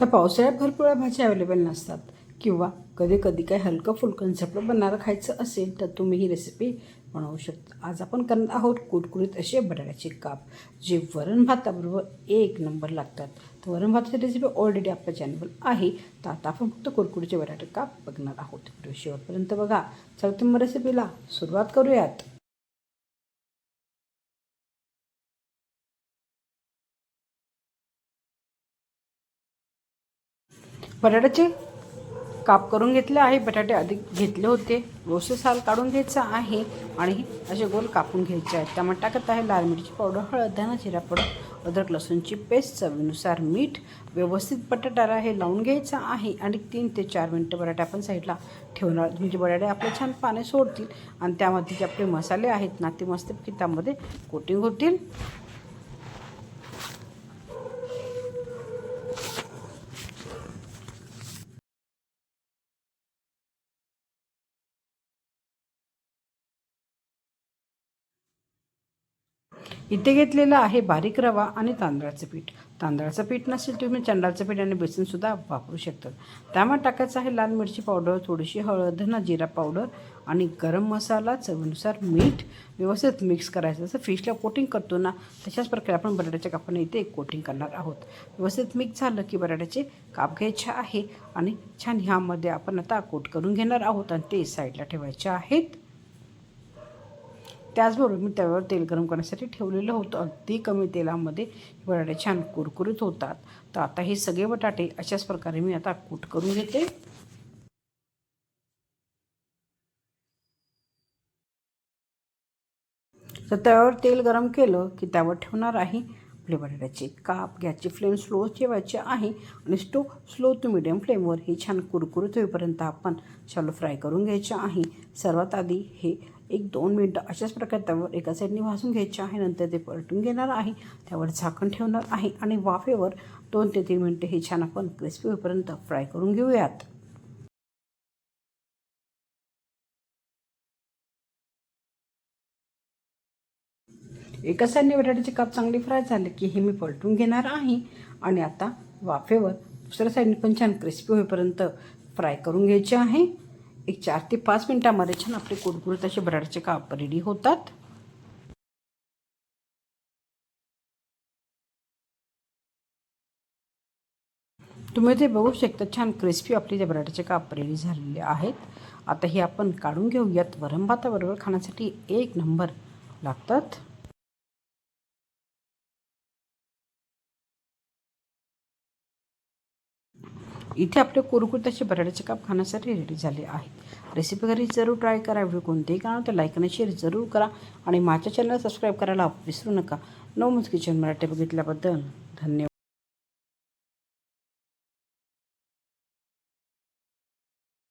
तर पावसाळ्यात भरपूर भाज्या अवेलेबल नसतात. किंवा कधी कधी काही हलकं फुलकं झपलं बनणारं खायचं असेल तर तुम्ही ही रेसिपी बनवू शकता. आज आपण करणार आहोत कुरकुरीत असे बटाट्याचे काप जे वरण भाताबरोबर एक नंबर लागतात. तर वरण भाताची रेसिपी ऑलरेडी आपल्या चॅनलवर आहे. तर आता आपण फक्त कुरकुरीचे बटाटे काप बघणार आहोत. व्हिडिओ शेवटपर्यंत बघा. चला तुम्ही रेसिपीला सुरुवात करूयात. बटाट्याचे काप करून घेतले आहे. बटाटे अधिक घेतले होते. व्यवस्थित साल काढून घ्यायचा आहे आणि असे गोल कापून घ्यायचे आहेत. त्यामुळे टाकत आहे लाल मिरची पावडर हळद धना जिरा पावडर अद्रक लसूणची पेस्ट चवीनुसार मीठ व्यवस्थित बटाट्याला हे लावून घ्यायचं आहे. आणि तीन ते चार मिनटं बटाटे आपण साईडला ठेवणार. म्हणजे बटाटे आपले छान पाणी सोडतील आणि त्यामध्ये जे आपले मसाले आहेत ना ते मस्तपैकी त्यामध्ये कोटिंग होतील. इथे घेतलेलं आहे बारीक रवा आणि तांदळाचं पीठ. तांदळाचं पीठ नसेल तुम्ही चंडाचं पीठ आणि बेसनसुद्धा वापरू शकतात त्यामुळे टाकायचं आहे लाल मिरची पावडर थोडीशी हळद ना जिरा पावडर आणि गरम मसाला चवीनुसार मीठ व्यवस्थित मिक्स करायचं. जसं फिशला कोटिंग करतो ना तशाच प्रकारे आपण बटाट्याच्या कापाने इथे एक कोटिंग करणार आहोत. व्यवस्थित मिक्स झालं की बटाट्याचे काप घ्यायचे आहे आणि छान ह्यामध्ये आपण आता कोट करून घेणार आहोत आणि ते साईडला ठेवायचे आहेत. त्याचबरोबर मी त्यावर तेल गरम करण्यासाठी ठेवलेलं होतं. अगदी कमी तेलामध्ये बटाटे छान कुरकुरीत होतात. तर आता हे सगळे बटाटे अशाच प्रकारे मी आता कूट करून घेते. तर त्यावर तेल गरम केलं की त्यावर ठेवणार आहे. आपले बटाट्याचे काप गॅसची फ्लेम स्लो ठेवायची आहे. आणि स्टो स्लो टू मिडियम फ्लेमवर हे छान कुरकुरीत होईपर्यंत आपण शालो फ्राय करून घ्यायचे आहे. सर्वात आधी हे एक दोन मिनटं अशाच प्रकारे त्यावर एका साईडने भाजून घ्यायचे आहे. नंतर ते पलटून घेणार आहे. त्यावर झाकण ठेवणार आहे. आणि वाफेवर दोन ते तीन मिनटं हे छान आपण क्रिस्पी होईपर्यंत फ्राय करून घेऊयात. एका साईडने बटाट्याचे काप चांगले फ्राय झाले की हे मी पलटून घेणार आहे. आणि आता वाफेवर दुसऱ्या साईडने पण छान क्रिस्पी होईपर्यंत फ्राय करून घ्यायचे आहे. एक चार ते पाच मिनटामध्ये छान आपले कुरकुरीत असे बटाट्याचे काप रेडी होतात. तुम्ही ते बघू शकता छान क्रिस्पी आपले जे बटाट्याचे काप रेडी झालेले आहेत. आता हे आपण काढून घेऊयात. वरण भाताबरोबर खाण्यासाठी एक नंबर लागतात. इथे आपले कुरकुरीत असे बटाट्याचे काप खाण्यासाठी रेडी झाले आहेत. रेसिपी घरी जरूर ट्राय करा. व्हिडिओ कोणतेही कारण तर लाईक आणि शेअर जरूर करा. आणि माझ्या चॅनल सबस्क्राईब करायला विसरू नका. नऊ मुज किचन मराठी बघितल्याबद्दल धन्यवाद.